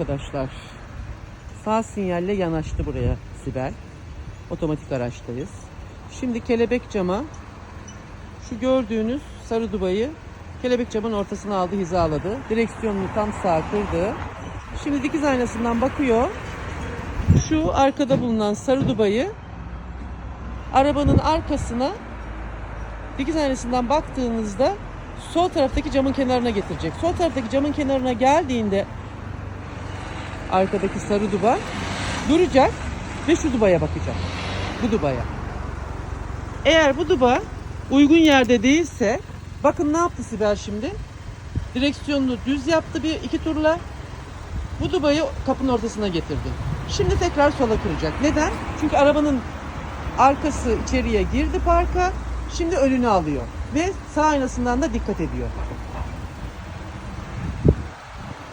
arkadaşlar. Sağ sinyalle yanaştı buraya Sibel. Otomatik araçtayız. Şimdi kelebek cama şu gördüğünüz sarı dubayı kelebek camın ortasına aldı hizaladı. Direksiyonunu tam sağ kırdı. Şimdi dikiz aynasından bakıyor. Şu arkada bulunan sarı dubayı arabanın arkasına dikiz aynasından baktığınızda sol taraftaki camın kenarına getirecek. Sol taraftaki camın kenarına geldiğinde arkadaki sarı duba duracak ve şu dubaya bakacak. Bu dubaya. Eğer bu duba uygun yerde değilse bakın ne yaptı Sibel şimdi? Direksiyonunu düz yaptı bir iki turla. Bu dubayı kapının ortasına getirdi. Şimdi tekrar sola kıracak. Neden? Çünkü arabanın arkası içeriye girdi parka. Şimdi önünü alıyor. Ve sağ aynasından da dikkat ediyor.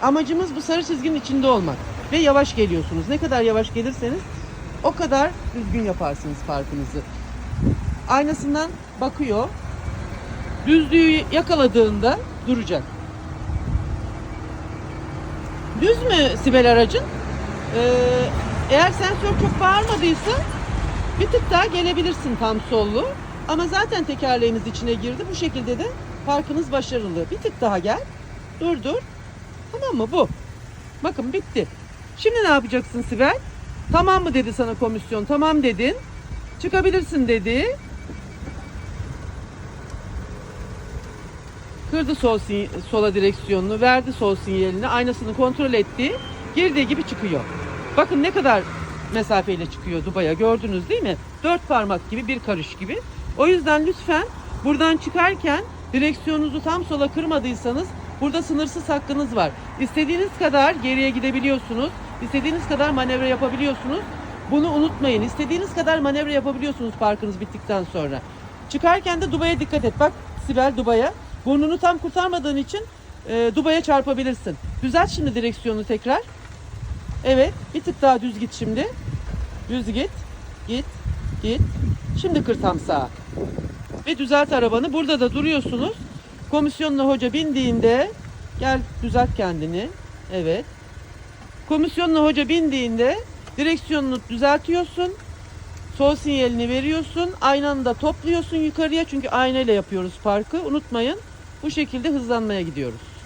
Amacımız bu sarı çizginin içinde olmak. Ve yavaş geliyorsunuz. Ne kadar yavaş gelirseniz o kadar düzgün yaparsınız parkınızı. Aynasından bakıyor. Düzlüğü yakaladığında duracak. Düz mü Sibel aracın? Ee, eğer sensör çok bağırmadıysa bir tık daha gelebilirsin tam sollu. Ama zaten tekerleğiniz içine girdi. Bu şekilde de parkınız başarılı. Bir tık daha gel. Dur dur. Tamam mı bu? Bakın bitti. Şimdi ne yapacaksın Sibel? Tamam mı dedi sana komisyon? Tamam dedin. Çıkabilirsin dedi. Kırdı sol sola direksiyonunu, verdi sol sinyalini, aynasını kontrol etti. Girdiği gibi çıkıyor. Bakın ne kadar mesafeyle çıkıyor Dubai'ye gördünüz değil mi? Dört parmak gibi bir karış gibi. O yüzden lütfen buradan çıkarken direksiyonunuzu tam sola kırmadıysanız burada sınırsız hakkınız var. İstediğiniz kadar geriye gidebiliyorsunuz. İstediğiniz kadar manevra yapabiliyorsunuz. Bunu unutmayın. İstediğiniz kadar manevra yapabiliyorsunuz parkınız bittikten sonra. Çıkarken de Dubai'ye dikkat et. Bak Sibel Dubai'ye. Burnunu tam kurtarmadığın için e, Dubai'ye çarpabilirsin. Düzelt şimdi direksiyonu tekrar. Evet. Bir tık daha düz git şimdi. Düz git. Git. Git. Şimdi kır tam sağa. Ve düzelt arabanı. Burada da duruyorsunuz. Komisyonla hoca bindiğinde gel düzelt kendini. Evet. Komisyonla hoca bindiğinde direksiyonunu düzeltiyorsun. Sol sinyalini veriyorsun. Aynanı da topluyorsun yukarıya. Çünkü aynayla yapıyoruz parkı. Unutmayın. Bu şekilde hızlanmaya gidiyoruz.